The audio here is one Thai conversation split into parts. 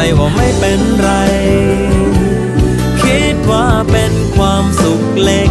ใจว่าไม่เป็นไร คิดว่าเป็นความสุขเล็ก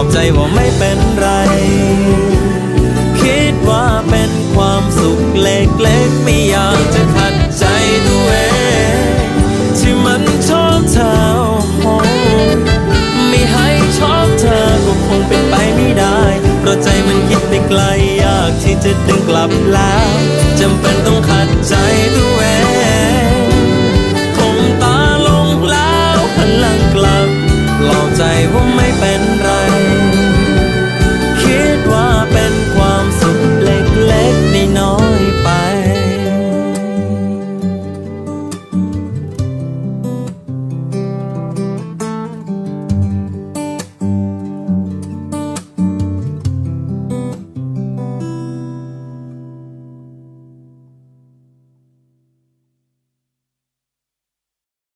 อบใจว่าไม่เป็นไร คิดว่าเป็นความสุขเล็กๆ ไม่อยากจะขัดใจตัวเองที่มันชอบเธอโอ้โหไม่ให้ชอบเธอก็คงเป็นไปไม่ได้เพราะใจมันคิดไปไกลอยากที่จะดึงกลับแล้วจำเป็นต้องขัดใจตัว